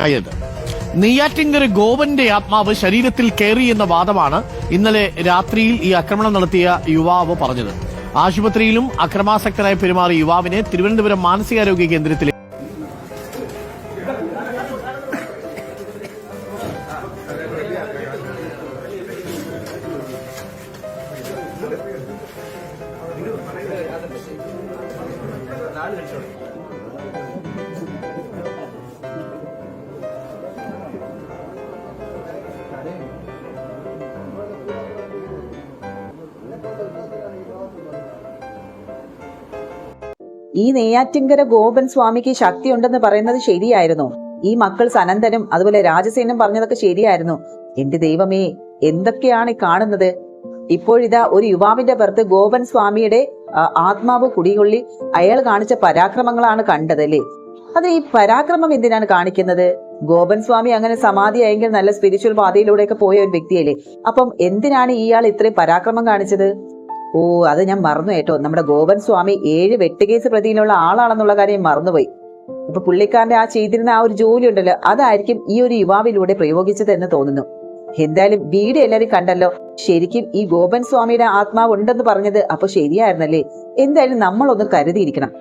ആയത്. നെയ്യാറ്റിങ്കര ഗോവന്റെ ആത്മാവ് ശരീരത്തിൽ കയറി എന്ന വാദമാണ് ഇന്നലെ രാത്രിയിൽ ഈ ആക്രമണം നടത്തിയ യുവാവ് പറഞ്ഞത്. ആശുപത്രിയിലും അക്രമാസക്തനായി പെരുമാറിയ യുവാവിനെ തിരുവനന്തപുരം മാനസികാരോഗ്യ കേന്ദ്രത്തിൽ ഈ നെയ്യാറ്റിങ്കര ഗോപൻ സ്വാമിക്ക് ശക്തി ഉണ്ടെന്ന് പറയുന്നത് ശരിയായിരുന്നു. ഈ മക്കൾ സനന്ദനും അതുപോലെ രാജസേനും പറഞ്ഞതൊക്കെ ശരിയായിരുന്നു. എന്റെ ദൈവമേ എന്തൊക്കെയാണ് കാണുന്നത്? ഇപ്പോഴിതാ ഒരു യുവാവിന്റെ പുറത്ത് ഗോപൻ സ്വാമിയുടെ ആത്മാവ് കുടികൊള്ളി അയാൾ കാണിച്ച പരാക്രമങ്ങളാണ് കണ്ടതല്ലേ? അത് ഈ പരാക്രമം എന്തിനാണ് കാണിക്കുന്നത്? ഗോപൻ സ്വാമി അങ്ങനെ സമാധിയായെങ്കിൽ നല്ല സ്പിരിച്വൽ പാതയിലൂടെയൊക്കെ പോയ ഒരു വ്യക്തിയല്ലേ? അപ്പം എന്തിനാണ് ഇയാൾ ഇത്രയും പരാക്രമം കാണിച്ചത്? ഓ അത് ഞാൻ മറന്നു കേട്ടോ. നമ്മുടെ ഗോപൻ സ്വാമി ഏഴ് വെട്ടുകേസ് പ്രതിയിലുള്ള ആളാണെന്നുള്ള കാര്യം മറന്നുപോയി. ഇപ്പൊ പുള്ളിക്കാരന്റെ ആ ചെയ്തിരുന്ന ആ ഒരു ജോലി ഉണ്ടല്ലോ അതായിരിക്കും ഈ ഒരു യുവാവിലൂടെ പ്രയോഗിച്ചത് എന്ന് തോന്നുന്നു. എന്തായാലും വീഡിയോ എല്ലാവരും കണ്ടല്ലോ. ശരിക്കും ഈ ഗോപൻ സ്വാമിയുടെ ആത്മാവ് ഉണ്ടെന്ന് പറഞ്ഞത് അപ്പൊ ശരിയായിരുന്നല്ലേ? എന്തായാലും നമ്മളൊന്ന് കരുതിയിരിക്കണം.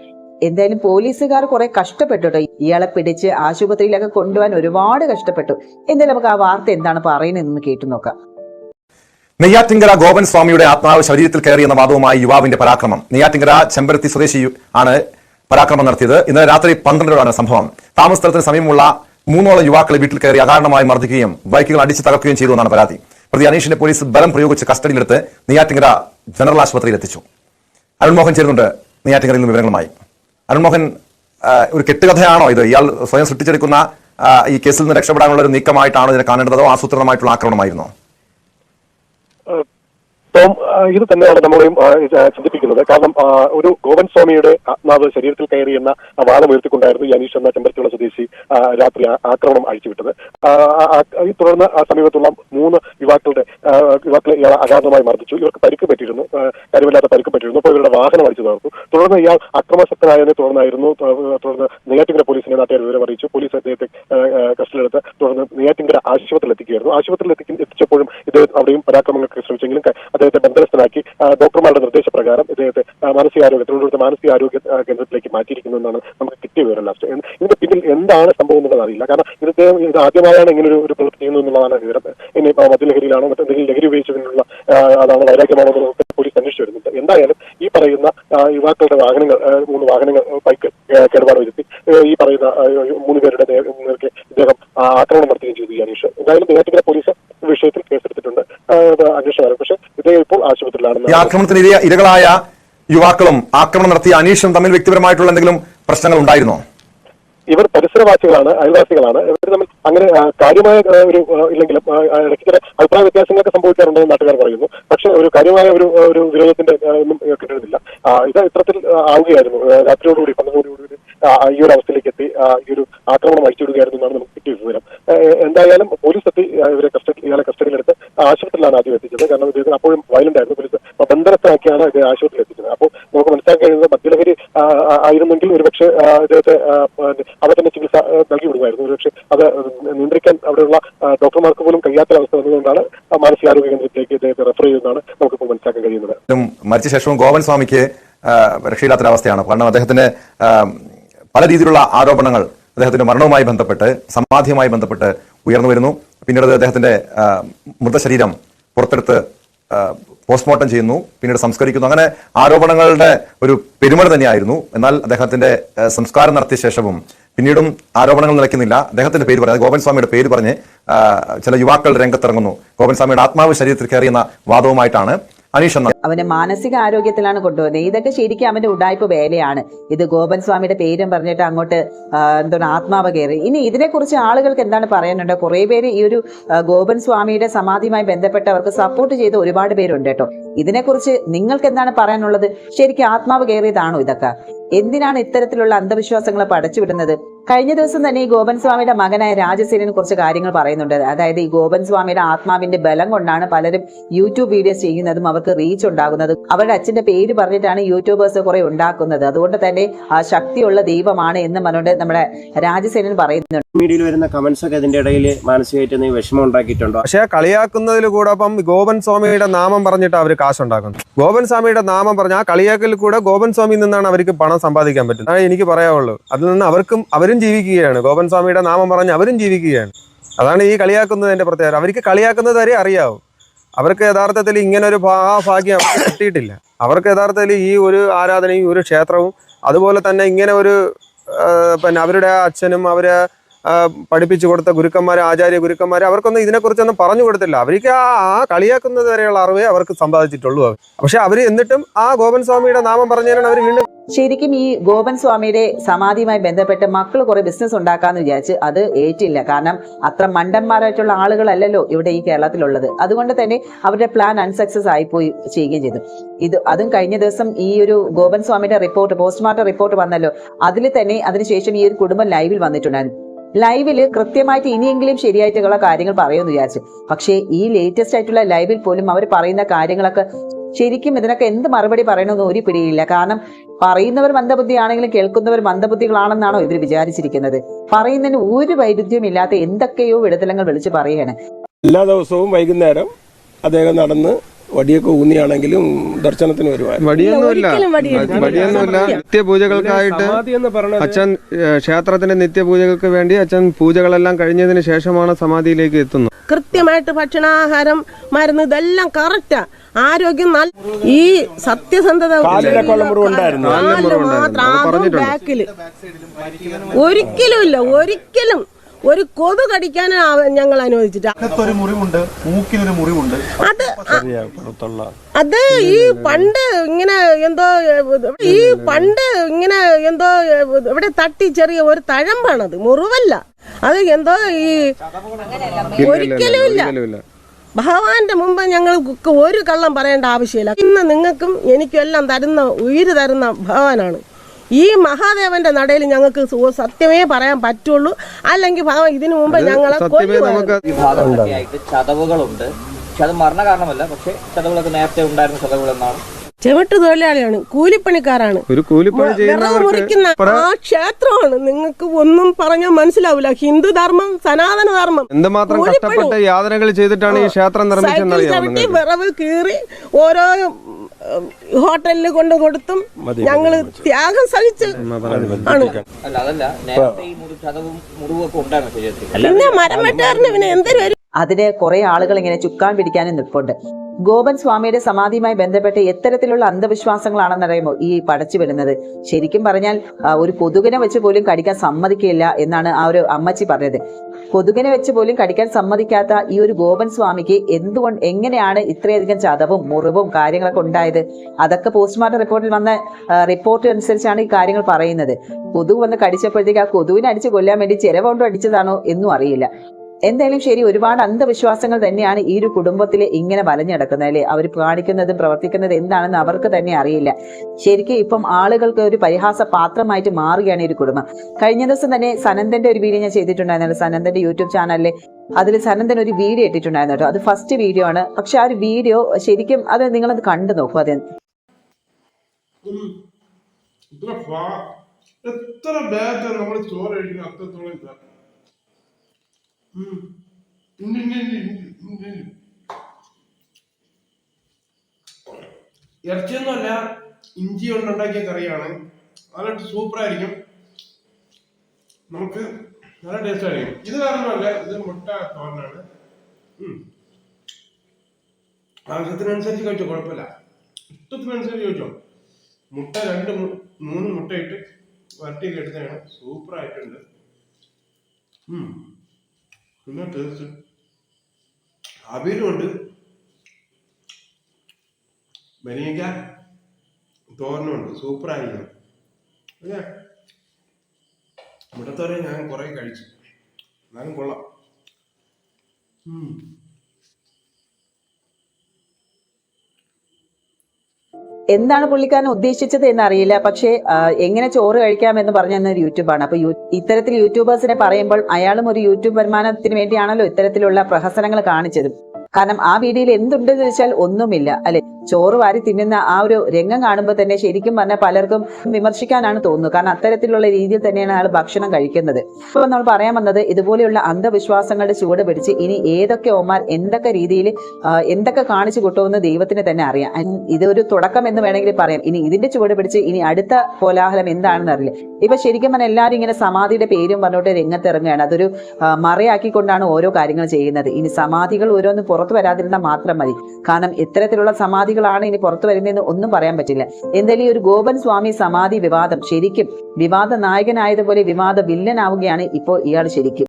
എന്തായാലും പോലീസുകാർ കുറെ കഷ്ടപ്പെട്ടു ഇയാളെ പിടിച്ച് ആശുപത്രിയിലൊക്കെ കൊണ്ടുപോകാൻ ഒരുപാട് കഷ്ടപ്പെട്ടു. എന്തായാലും നമുക്ക് ആ വാർത്ത എന്താണ് പറയുന്നതെന്ന് കേട്ടു നോക്കാം. നെയ്യാറ്റിങ്കര ഗോപൻ സ്വാമിയുടെ ആത്മാവ് ശരീരത്തിൽ കയറി എന്ന വാദവുമായി യുവാവിന്റെ പരാക്രമം. നെയ്യാറ്റിങ്കര ചെമ്പരത്തി സ്വദേശി ആണ് പരാക്രമം നടത്തിയത്. ഇന്നലെ രാത്രി പന്ത്രണ്ടോടാണ് സംഭവം. താമസ സ്ഥലത്തിന് സമീപമുള്ള മൂന്നോളം യുവാക്കളെ വീട്ടിൽ കയറി അകാരണമായി മർദ്ദിക്കുകയും ബൈക്കുകൾ അടിച്ച് തകർക്കുകയും ചെയ്തു എന്നാണ് പരാതി. പ്രതി അനീഷിനെ പോലീസ് ബലം പ്രയോഗിച്ച് കസ്റ്റഡിയിലെടുത്ത് നെയ്യാറ്റിങ്കര ജനറൽ ആശുപത്രിയിൽ എത്തിച്ചു. അരുൺമോഹൻ ചേരുന്നുണ്ട് നെയ്യാറ്റിങ്കരയിൽ നിന്ന് വിവരങ്ങളുമായി. അരുൺമോഹൻ ഒരു കെട്ടുകഥയാണോ ഇത്? ഇയാൾ സ്വയം സൃഷ്ടിച്ചെടുക്കുന്ന ഈ കേസിൽ നിന്ന് രക്ഷപ്പെടാനുള്ള ഒരു നീക്കമായിട്ടാണോ ഇതിനെ കാണേണ്ടതോ? ആസൂത്രണമായിട്ടുള്ള ആക്രമണമായിരുന്നോ? ടോം ഇത് തന്നെയാണ് നമ്മളെയും ചിന്തിപ്പിക്കുന്നത്. കാരണം ഒരു ഗോവൻ സ്വാമിയുടെ ആത്മാവ് ശരീരത്തിൽ കയറി എന്ന വാദം ഉയർത്തിക്കൊണ്ടായിരുന്നു ഈ അനീഷ് എന്ന ചെമ്പരത്തിയുള്ള സ്വദേശി രാത്രി ആക്രമണം അഴിച്ചുവിട്ടത്. തുടർന്ന് സമീപത്തുള്ള മൂന്ന് യുവാക്കളുടെ യുവാക്കളെ ഇയാൾ അഗാധമായി മർദ്ദിച്ചു. ഇവർക്ക് പരിക്ക് പറ്റിയിരുന്നു കാര്യമില്ലാത്ത പരിക്ക് പറ്റിയിരുന്നു. അപ്പോൾ ഇവരുടെ വാഹനം അടിച്ചു തകർത്തു. തുടർന്ന് ഇയാൾ അക്രമശക്തനായതിനെ തുടർന്നായിരുന്നു. തുടർന്ന് നെയ്യാറ്റിങ്കര പോലീസിനെ നാട്ടുകാർ വിവരം അറിയിച്ചു. പോലീസ് അദ്ദേഹത്തെ കസ്റ്റഡിയിലെടുത്ത് തുടർന്ന് നെയ്യാറ്റിങ്കര ആശുപത്രിയിൽ എത്തിക്കുകയായിരുന്നു ആശുപത്രിയിൽ എത്തിച്ചപ്പോഴും ഇദ്ദേഹം അവിടെയും പരാക്രമങ്ങൾക്ക് ശ്രമിച്ചെങ്കിലും അദ്ദേഹത്തെ ബന്ധനസ്ഥനാക്കി ഡോക്ടർമാരുടെ നിർദ്ദേശപ്രകാരം ഇദ്ദേഹത്തെ മാനസികാരോഗ്യ തിരുവനന്തപുരത്തെ മാനസികാരോഗ്യ കേന്ദ്രത്തിലേക്ക് മാറ്റിയിരിക്കുന്നു എന്നാണ് നമുക്ക് കിട്ടിയ വിവരം ലാസ്റ്റ് ഇതിന്റെ പിന്നിൽ എന്താണ് സംഭവം എന്നുള്ളത് അറിയില്ല. കാരണം ഇദ്ദേഹം ഇത് ആദ്യമായാണ് ഇങ്ങനെ ഒരു പ്രവൃത്തി ചെയ്യുന്നു എന്നുള്ളതാണ് വിവരം. ഇനി ഇപ്പൊ മദ്യലഹരിയിലാണോ മറ്റെന്തെങ്കിലും ലഹരി ഉപയോഗിച്ചതിനുള്ള അതാണ് വൈരാഗ്യമാണോ എന്നൊക്കെ പോലീസ് അന്വേഷിച്ചു വരുന്നുണ്ട്. എന്തായാലും ഈ പറയുന്ന യുവാക്കളുടെ വാഹനങ്ങൾ മൂന്ന് വാഹനങ്ങൾ ബൈക്ക് കേടുപാട് വരുത്തി ഈ പറയുന്ന മൂന്ന് പേരുടെ നേർക്ക് ഇദ്ദേഹം ആക്രമണം നടത്തുകയും ചെയ്തു അനീഷ് എന്തായാലും നെയ്യാറ്റിക്കര പോലീസ് വിഷയത്തിൽ കേസെടുത്തിട്ടുണ്ട്. അന്വേഷണം പക്ഷേ ഇദ്ദേഹം ഇപ്പോൾ ഈ ആശുപത്രിയിലാണ് ആക്രമണത്തിന് ഇര- ഇരകളായ യുവാക്കളും ആക്രമണം നടത്തിയ അനീഷും തമ്മിൽ വ്യക്തിപരമായിട്ടുള്ള എന്തെങ്കിലും പ്രശ്നങ്ങൾ ഉണ്ടായിരുന്നോ? ഇവർ പരിസരവാസികളാണ് അയൽവാസികളാണ്. ഇവർ തമ്മിൽ അങ്ങനെ കാര്യമായ ഒരു ഇല്ലെങ്കിലും ഇടയ്ക്ക് ചില അഭിപ്രായ വ്യത്യാസങ്ങളൊക്കെ സംഭവിക്കാറുണ്ടെന്ന് നാട്ടുകാർ പറയുന്നു. പക്ഷെ ഒരു കാര്യമായ ഒരു ഒരു വിരോധത്തിന്റെ ഒന്നും കിട്ടുന്നില്ല ഇത് ഇത്തരത്തിൽ ആവുകയായിരുന്നു. രാത്രിയോടുകൂടി പന്ത്രണ്ടോടുകൂടി ഈ ഒരു അവസ്ഥയിലേക്ക് എത്തി ഈ ഒരു ആക്രമണം അഴിച്ചുവിടുകയായിരുന്നു എന്നാണ് നമുക്ക് കിട്ടിയ വിവരം. എന്തായാലും പോലീസ് എത്തി ഇവരെ കസ്റ്റഡി ഇയാളെ കസ്റ്റഡിയിലെടുത്ത് ആശുപത്രിയിലാണ് ആദ്യം എത്തിച്ചത്. കാരണം ഇദ്ദേഹത്തിന് അപ്പോഴും വയലന്റ് ആയിരുന്നു. പോലീസ് ബന്ധനത്തിലാക്കിയാണ് ഇത് ആശുപത്രിയിൽ എത്തിച്ചത്. അപ്പോൾ നമുക്ക് മനസ്സിലാക്കാൻ കഴിയുന്നത് മദ്യലഹരി ആയിരുന്നെങ്കിൽ ഒരുപക്ഷെ ഇദ്ദേഹത്തെ അവിടെ തന്നെ ചികിത്സ നൽകി വിടുമായിരുന്നു. ഒരുപക്ഷെ അത് നിയന്ത്രിക്കാൻ അവിടെയുള്ള ഡോക്ടർമാർക്ക് പോലും കഴിയാത്ത അവസ്ഥ വന്നതുകൊണ്ടാണ് മാനസികാരോഗ്യ കേന്ദ്രത്തിലേക്ക് ഇദ്ദേഹത്തെ റെഫർ ചെയ്യുന്നതാണ് നമുക്കിപ്പോൾ മനസ്സിലാക്കാൻ കഴിയുന്നത്. മരിച്ച ശേഷവും ഗോവൻ സ്വാമിക്ക് രക്ഷയില്ലാത്തൊരവസ്ഥയാണ്. കാരണം അദ്ദേഹത്തിന് പല രീതിയിലുള്ള ആരോപണങ്ങൾ അദ്ദേഹത്തിന്റെ മരണവുമായി ബന്ധപ്പെട്ട് സമാധിയുമായി ബന്ധപ്പെട്ട് ഉയർന്നു വരുന്നു. പിന്നീട് അദ്ദേഹത്തിന്റെ മൃതശരീരം പുറത്തെടുത്ത് പോസ്റ്റ്മോർട്ടം ചെയ്യുന്നു. പിന്നീട് സംസ്കരിക്കുന്നു. അങ്ങനെ ആരോപണങ്ങളുടെ ഒരു പെരുമഴ തന്നെയായിരുന്നു. എന്നാൽ അദ്ദേഹത്തിന്റെ സംസ്കാരം നടത്തിയ ശേഷവും പിന്നീടും ആരോപണങ്ങൾ നിലയ്ക്കുന്നില്ല. അദ്ദേഹത്തിന്റെ പേര് പറഞ്ഞു ഗോപൻ സ്വാമിയുടെ പേര് പറഞ്ഞ് ചില യുവാക്കൾ രംഗത്തിറങ്ങുന്നു. ഗോപൻ സ്വാമിയുടെ ആത്മാവ് ശരീരത്തിൽ കയറിയെന്ന വാദവുമായിട്ടാണ് അനീഷ് അവന്റെ മാനസിക ആരോഗ്യത്തിലാണ് കൊണ്ടുപോകുന്നത്. ഇതൊക്കെ ശരിക്കും അവന്റെ ഉടായ്പ വേലയാണ്. ഇത് ഗോപൻ സ്വാമിയുടെ പേരും പറഞ്ഞിട്ട് അങ്ങോട്ട് എന്താണ് ആത്മാവ് കയറി. ഇനി ഇതിനെക്കുറിച്ച് ആളുകൾക്ക് എന്താണ് പറയാനുണ്ട്? കുറെ പേര് ഈ ഒരു ഗോപൻ സ്വാമിയുടെ സമാധിയുമായി ബന്ധപ്പെട്ടവർക്ക് സപ്പോർട്ട് ചെയ്ത ഒരുപാട് പേരുണ്ട് കേട്ടോ. ഇതിനെക്കുറിച്ച് നിങ്ങൾക്ക് എന്താണ് പറയാനുള്ളത്? ശരിക്കും ആത്മാവ് കയറിയതാണോ ഇതൊക്കെ? എന്തിനാണ് ഇത്തരത്തിലുള്ള അന്ധവിശ്വാസങ്ങളെ പടച്ചുവിടുന്നത്? കഴിഞ്ഞ ദിവസം തന്നെ ഈ ഗോപൻ സ്വാമിയുടെ മകനായ രാജസേനനെ കുറച്ച് കാര്യങ്ങൾ പറയുന്നുണ്ട്. അതായത് ഈ ഗോപൻ സ്വാമിയുടെ ആത്മാവിന്റെ ബലം കൊണ്ടാണ് പലരും യൂട്യൂബ് വീഡിയോസ് ചെയ്യുന്നതും അവർക്ക് റീച്ച് ഉണ്ടാകുന്നതും. അവരുടെ അച്ഛന്റെ പേര് പറഞ്ഞിട്ടാണ് യൂട്യൂബേഴ്സ് കുറെ ഉണ്ടാക്കുന്നത്. അതുകൊണ്ട് തന്നെ ആ ശക്തിയുള്ള ദൈവമാണ് എന്ന് പറഞ്ഞുകൊണ്ട് നമ്മുടെ രാജസേനൻ പറയുന്നുണ്ട്. മീഡിയയിൽ വരുന്ന കമന്റ്സ് ഒക്കെ അതിന്റെ ഇടയിൽ മാനസികമായിട്ട് വിഷമം ഉണ്ടാക്കിയിട്ടുണ്ടോ? പക്ഷേ കളിയാക്കുന്നതിൽ കൂടെ അപ്പം ഗോപൻ സ്വാമിയുടെ നാമം പറഞ്ഞിട്ട് അവർ കാശുണ്ടാക്കുന്നു. ഗോപൻ സ്വാമിയുടെ നാമം പറഞ്ഞ ആ കളിയാക്കലിൽ കൂടെ ഗോപൻ സ്വാമിയിൽ നിന്നാണ് അവർക്ക് പണം സമ്പാദിക്കാൻ പറ്റുന്നത്. എനിക്ക് പറയാവുള്ളൂ അതിൽ നിന്ന് അവർക്കും അവരും ജീവിക്കുകയാണ്. ഗോപൻ സ്വാമിയുടെ നാമം പറഞ്ഞ് അവരും ജീവിക്കുകയാണ്. അതാണ് ഈ കളിയാക്കുന്നതിന്റെ പ്രത്യേകത. അവർക്ക് കളിയാക്കുന്നത് വരെ അറിയാവും. അവർക്ക് യഥാർത്ഥത്തിൽ ഇങ്ങനെ ഒരു ഭാഗ്യം അവർക്ക് കിട്ടിയിട്ടില്ല. അവർക്ക് യഥാർത്ഥത്തിൽ ഈ ഒരു ആരാധനയും ഒരു ക്ഷേത്രവും അതുപോലെ തന്നെ ഇങ്ങനെ ഒരു പിന്നെ അവരുടെ അച്ഛനും അവരെ പഠിപ്പിച്ചു കൊടുത്ത ഗുരുക്കന്മാർ ആചാര്യ ഗുരുക്കന്മാർ അവർക്കൊന്നും ഇതിനെക്കുറിച്ചൊന്നും പറഞ്ഞു കൊടുത്തില്ല. അവർക്ക് ആ കളിയാക്കുന്നത് വരെയുള്ള അറിവേ അവർക്ക് സമ്പാദിച്ചിട്ടുള്ളൂ പക്ഷെ അവർ എന്നിട്ടും ആ ഗോപൻ സ്വാമിയുടെ നാമം പറഞ്ഞതിനാണ് അവർ വീണ്ടും ശരിക്കും ഈ ഗോപൻ സ്വാമിയുടെ സമാധിയുമായി ബന്ധപ്പെട്ട് മക്കൾ കുറെ ബിസിനസ് ഉണ്ടാക്കാന്ന് വിചാരിച്ച് അത് ഏറ്റില്ല. കാരണം അത്ര മണ്ടന്മാരായിട്ടുള്ള ആളുകളല്ലല്ലോ ഇവിടെ ഈ കേരളത്തിലുള്ളത്. അതുകൊണ്ട് തന്നെ അവരുടെ പ്ലാൻ അൺസക്സസ് ആയിപ്പോയി ചെയ്യുകയും ചെയ്തു. ഇത് അതും കഴിഞ്ഞ ദിവസം ഈ ഒരു ഗോപൻ സ്വാമിയുടെ റിപ്പോർട്ട് പോസ്റ്റ്മോർട്ടം റിപ്പോർട്ട് വന്നല്ലോ. അതിൽ തന്നെ അതിനുശേഷം ഈ ഒരു കുടുംബം ലൈവിൽ വന്നിട്ടുണ്ടായിരുന്നു. ലൈവിൽ കൃത്യമായിട്ട് ഇനിയെങ്കിലും ശരിയായിട്ടുള്ള കാര്യങ്ങൾ പറയുമെന്ന് വിചാരിച്ചു. പക്ഷേ ഈ ലേറ്റസ്റ്റ് ആയിട്ടുള്ള ലൈവിൽ പോലും അവർ പറയുന്ന കാര്യങ്ങളൊക്കെ ശരിക്കും ഇതിനൊക്കെ എന്ത് മറുപടി പറയണമെന്ന് ഒരു പിടിയില്ല. കാരണം പറയുന്നവർ മന്ദബുദ്ധിയാണെങ്കിലും കേൾക്കുന്നവർ മന്ദബുദ്ധികളാണെന്നാണോ ഇവർ വിചാരിച്ചിരിക്കുന്നത്. പറയുന്നതിന് ഒരു വൈരുദ്ധ്യം ഇല്ലാത്ത എന്തൊക്കെയോ വിടുതലങ്ങൾ വിളിച്ചു പറയാണ് എല്ലാ ദിവസവും വൈകുന്നേരം അദ്ദേഹം നടന്ന് വടിയൊക്കെ ഊന്നിയാണെങ്കിലും ദർശനത്തിന് വരുവാൻ. വടിയൊന്നുമില്ല വടിയൊന്നുമില്ല നിത്യപൂജകൾക്കായിട്ട് സമാധി എന്ന് പറയുന്നത് അച്ഛൻ ക്ഷേത്രത്തിന്റെ നിത്യപൂജകൾക്ക് വേണ്ടി അച്ഛൻ പൂജകളെല്ലാം കഴിഞ്ഞതിന് ശേഷമാണ് സമാധിയിലേക്ക് എത്തുന്നത്. കൃത്യമായിട്ട് ഭക്ഷണാഹാരം മരുന്ന് ഇതെല്ലാം കറക്റ്റാ ആരോഗ്യം നല്ല ഈ സത്യസന്ധത. മാത്രം. ഒരിക്കലും ഇല്ല. ഒരിക്കലും. ഒരു കൊതു കടിക്കാൻ ഞങ്ങൾ അനുവദിച്ചിട്ട്. മൂക്കിനൊരു മുറിവുണ്ട്. അത് ചെറിയ പുറത്തുള്ള അത് ഈ പണ്ട് ഇങ്ങനെ എന്തോ ഈ പണ്ട് ഇങ്ങനെ എന്തോ ഇവിടെ തട്ടി ചെറിയ ഒരു തഴമ്പാണത് മുറിവല്ല. അത് എന്തോ ഈ ഒരിക്കലും ഇല്ല. ഭഗവാന്റെ മുമ്പ് ഞങ്ങൾക്ക് ഒരു കള്ളം പറയേണ്ട ആവശ്യമില്ല. ഇന്ന് നിങ്ങൾക്കും എനിക്കും എല്ലാം തരുന്ന ഉയിര് തരുന്ന ഭഗവാനാണ്. ഈ മഹാദേവന്റെ നടയിൽ ഞങ്ങൾക്ക് സത്യമേ പറയാൻ പറ്റുള്ളൂ. അല്ലെങ്കിൽ ഭാവം ഇതിനു മുമ്പ് ഞങ്ങളെ ചതവുകളുണ്ട്. പക്ഷെ അത് മരണ കാരണമല്ല. പക്ഷെ ചതവുകളൊക്കെ നേരത്തെ ഉണ്ടായിരുന്ന ചതവുകൾ എന്നാണ് ചെവിട്ട് തൊഴിലാളിയാണ്. കൂലിപ്പണിക്കാരാണ്. ഒരു കൂലിപ്പണി ചെയ്യുന്നവർക്ക് മുറിക്കുന്ന ആ ക്ഷേത്രമാണ്. നിങ്ങൾക്ക് ഒന്നും പറഞ്ഞാൽ മനസ്സിലാവില്ല. ഹിന്ദു ധർമ്മം സനാതന ധർമ്മം. എന്തുമാത്രം. കഷ്ടപ്പെട്ട് യാതനകൾ ചെയ്തിട്ടാണ് ഈ ക്ഷേത്രം നിർമ്മിച്ചത് വിറവ് കീറി ഓരോ ഹോട്ടലിൽ കൊണ്ട് കൊടുത്തും ഞങ്ങൾ ത്യാഗം സഹിച്ച് ആണ്. പിന്നെ മരം വെട്ടുകാരന് പിന്നെ എന്തിനു വരും അതിന് കുറെ ആളുകൾ ഇങ്ങനെ ചുക്കാൻ പിടിക്കാനും നിൽപ്പുണ്ട്. ഗോപൻ സ്വാമിയുടെ സമാധിയുമായി ബന്ധപ്പെട്ട് എത്തരത്തിലുള്ള അന്ധവിശ്വാസങ്ങളാണെന്നറിയുമോ ഈ പടച്ചു വരുന്നത്? ശരിക്കും പറഞ്ഞാൽ ഒരു കൊതുകിനെ വെച്ച് പോലും കടിക്കാൻ സമ്മതിക്കില്ല എന്നാണ് ആ ഒരു അമ്മച്ചി പറഞ്ഞത്. കൊതുകിനെ വെച്ച് പോലും കടിക്കാൻ സമ്മതിക്കാത്ത ഈ ഒരു ഗോപൻ സ്വാമിക്ക് എന്തുകൊണ്ട് എങ്ങനെയാണ് ഇത്രയധികം ചതവും മുറിവും കാര്യങ്ങളൊക്കെ ഉണ്ടായത്? അതൊക്കെ പോസ്റ്റ്മോർട്ടം റിപ്പോർട്ടിൽ വന്ന റിപ്പോർട്ട് അനുസരിച്ചാണ് ഈ കാര്യങ്ങൾ പറയുന്നത്. കൊതുക് വന്ന് കടിച്ചപ്പോഴത്തേക്ക് ആ കൊതുവിനെ അടിച്ച് കൊല്ലാൻ വേണ്ടി ചിരവുകൊണ്ടും അടിച്ചതാണോ എന്നും അറിയില്ല. എന്തായാലും ശരി ഒരുപാട് അന്ധവിശ്വാസങ്ങൾ തന്നെയാണ് ഈ ഒരു കുടുംബത്തിൽ ഇങ്ങനെ വലഞ്ഞെടുക്കുന്നത് അല്ലെ? അവർ കാണിക്കുന്നതും പ്രവർത്തിക്കുന്നതും എന്താണെന്ന് അവർക്ക് തന്നെ അറിയില്ല. ശരിക്കും ഇപ്പം ആളുകൾക്ക് ഒരു പരിഹാസ പാത്രമായിട്ട് മാറുകയാണ് ഈ ഒരു കുടുംബം. കഴിഞ്ഞ ദിവസം തന്നെ സനന്ദന്റെ ഒരു വീഡിയോ ഞാൻ ചെയ്തിട്ടുണ്ടായിരുന്നു സനന്ദന്റെ യൂട്യൂബ് ചാനലിൽ അതിൽ സനന്ദൻ ഒരു വീഡിയോ ഇട്ടിട്ടുണ്ടായിരുന്നു കേട്ടോ. അത് ഫസ്റ്റ് വീഡിയോ ആണ്. പക്ഷെ ആ ഒരു വീഡിയോ ശരിക്കും അത് നിങ്ങളത് കണ്ടു നോക്കൂ അത്. എത്ര ബാഗ് നമ്മൾ ചോറ് കഴിക്കുന്ന അത്രത്തോളം ഇതാ. ഇറച്ചിയൊന്നുമല്ല ഇഞ്ചി കൊണ്ടുണ്ടാക്കിയ കറിയാണ്. നല്ല സൂപ്പറായിരിക്കും. നമുക്ക് നല്ല ടേസ്റ്റ് ആയിരിക്കും. ഇത് കാരണമല്ല ഇത് മുട്ട തോരനാണ്. ഉം. ആവശ്യത്തിനനുസരിച്ച് കഴിച്ചോ കുഴപ്പമില്ല. ഇഷ്ടത്തിനനുസരിച്ച് കഴിച്ചോ. മുട്ട രണ്ട് മൂന്ന് മുട്ടയിട്ട് വരട്ടിയൊക്കെ എടുത്തതാണ് ഉം. പിന്നെ ടേസ്റ്റ് അവിയലുണ്ട് ബനിയക്ക തോരനുണ്ട്. സൂപ്പർ ആയിരിക്കും അല്ലേ? മുട്ടത്തോരെ ഞാൻ കുറെ കഴിച്ചു. എന്നാലും കൊള്ളാം. എന്താണ് പുള്ളിക്കാരൻ ഉദ്ദേശിച്ചത് എന്നറിയില്ല. പക്ഷേ എങ്ങനെ ചോറ് കഴിക്കാമെന്ന് പറഞ്ഞ യൂട്യൂബാണ്. അപ്പൊ യൂ- ഇത്തരത്തിൽ യൂട്യൂബേഴ്സിനെ പറയുമ്പോൾ അയാളും ഒരു യൂട്യൂബ് വരുമാനത്തിന് വേണ്ടിയാണല്ലോ ഇത്തരത്തിലുള്ള പ്രഹസനങ്ങൾ കാണിച്ചത്. കാരണം ആ വീഡിയോയിൽ എന്തുണ്ട് ചോദിച്ചാൽ ഒന്നുമില്ല അല്ലെ? ചോറ് വാരി തിന്നുന്ന ആ ഒരു രംഗം കാണുമ്പോൾ തന്നെ ശരിക്കും പറഞ്ഞാൽ പലർക്കും വിമർശിക്കാനാണ് തോന്നുന്നത്. കാരണം അത്തരത്തിലുള്ള രീതിയിൽ തന്നെയാണ് അയാൾ ഭക്ഷണം കഴിക്കുന്നത്. ഇപ്പൊ നമ്മൾ പറയാൻ വന്നത് ഇതുപോലെയുള്ള അന്ധവിശ്വാസങ്ങളുടെ ചുവട് പിടിച്ച് ഇനി ഏതൊക്കെ ഓമാർ എന്തൊക്കെ രീതിയിൽ എന്തൊക്കെ കാണിച്ചു കൂട്ടുമെന്ന് ദൈവത്തിന് തന്നെ അറിയാം. ഇതൊരു തുടക്കം എന്ന് വേണമെങ്കിൽ പറയാം. ഇനി ഇതിന്റെ ചുവട് പിടിച്ച് ഇനി അടുത്ത കോലാഹലം എന്താണെന്ന് അറിയില്ല. ഇപ്പൊ ശരിക്കും പറഞ്ഞാൽ എല്ലാവരും ഇങ്ങനെ സമാധിയുടെ പേരും പറഞ്ഞോട്ട് രംഗത്തിറങ്ങുകയാണ്. അതൊരു മറയാക്കിക്കൊണ്ടാണ് ഓരോ കാര്യങ്ങൾ ചെയ്യുന്നത്. ഇനി സമാധികൾ ഓരോന്ന് പുറത്തു വരാതിരുന്നാൽ മാത്രം മതി. കാരണം ഇത്തരത്തിലുള്ള സമാധികളാണ് ഇനി പുറത്തു വരുന്നതെന്ന് ഒന്നും പറയാൻ പറ്റില്ല. എന്തായാലും ഈ ഒരു ഗോപൻ സ്വാമി സമാധി വിവാദം ശരിക്കും വിവാദ നായകനായതുപോലെ വിവാദ വില്ലനാവുകയാണ് ഇപ്പോൾ ഇയാൾ ശരിക്കും.